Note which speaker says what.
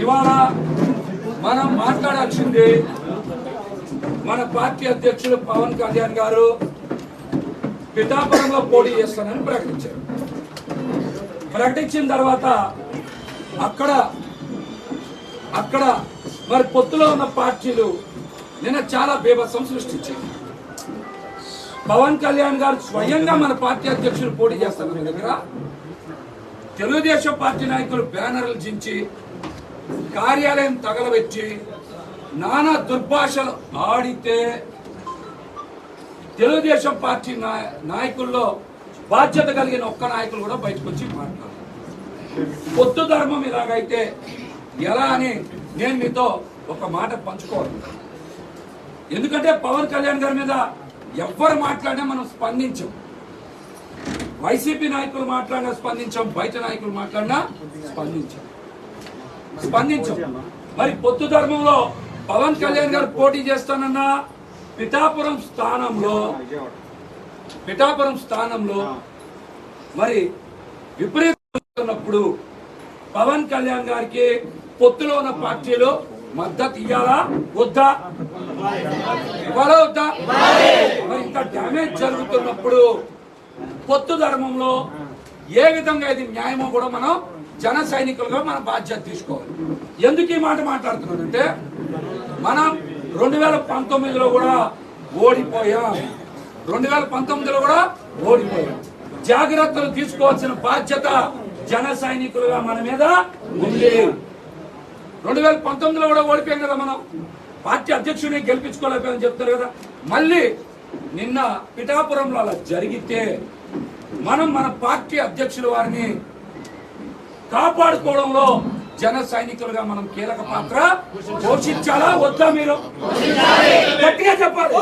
Speaker 1: ఇవాళ మనం మాట్లాడాల్సింది మన పార్టీ అధ్యక్షులు పవన్ కళ్యాణ్ గారు పిఠాపురంలో పోటీ చేస్తానని ప్రకటించారు. ప్రకటించిన తర్వాత అక్కడ అక్కడ మరి పొత్తులో ఉన్న పార్టీలు నిన్న చాలా బీభత్సం సృష్టించాయి. పవన్ కళ్యాణ్ గారు స్వయంగా మన పార్టీ అధ్యక్షులు పోటీ చేస్తున్న దగ్గర తెలుగుదేశం పార్టీ నాయకులు బ్యానర్లు జించి కార్యాలయం తగలబెట్టి నానా దుర్భాషలు ఆడితే తెలుగుదేశం పార్టీ నాయ- నాయకుల్లో బాధ్యత కలిగిన ఒక్క నాయకులు కూడా బయటకు వచ్చి మాట్లాడారు. పొత్తు ధర్మం ఇలాగైతే ఎలా అని నేను మీతో ఒక మాట పంచుకోవాలి. ఎందుకంటే పవన్ కళ్యాణ్ గారి మీద ఎవ్వరు మాట్లాడినా మనం స్పందించాం. వైసీపీ నాయకులు మాట్లాడినా స్పందించాం బయట నాయకులు మాట్లాడినా స్పందించాం. స్పందించు. మరి పొత్తు ధర్మంలో పవన్ కళ్యాణ్ గారు పోటీ చేస్తానన్న పిఠాపురం స్థానంలో పిఠాపురం స్థానంలో మరి విపరీతప్పుడు పవన్ కళ్యాణ్ గారికి పొత్తులో ఉన్న పార్టీలు మద్దతు ఇవ్వాలా వద్దా? ఇవ్వాలా వద్దా? మరి ఇంత డ్యామేజ్ జరుగుతున్నప్పుడు పొత్తు ధర్మంలో ఏ విధంగా ఇది న్యాయమో కూడా మనం జన సైనికులుగా మన బాధ్యత తీసుకోవాలి. ఎందుకు ఈ మాట మాట్లాడుతున్నానంటే మనం రెండు వేల పంతొమ్మిదిలో కూడా ఓడిపోయాం. రెండు వేల పంతొమ్మిదిలో కూడా ఓడిపోయాం. జాగ్రత్తలు తీసుకోవాల్సిన బాధ్యత జన సైనికులుగా మన మీద ఉంది. రెండు వేల పంతొమ్మిదిలో కూడా ఓడిపోయాం కదా మనం. పార్టీ అధ్యక్షుడిని గెలిపించుకోలేకపోయామని చెప్తారు కదా. మళ్ళీ నిన్న పిఠాపురంలో అలా జరిగితే మనం మన పార్టీ అధ్యక్షుల వారిని కాపాడుకోవడంలో జన సైనికులుగా మనం కీలక పాత్ర పోషించాలా? వద్దా మీరు? గట్టిగా చెప్పాలి.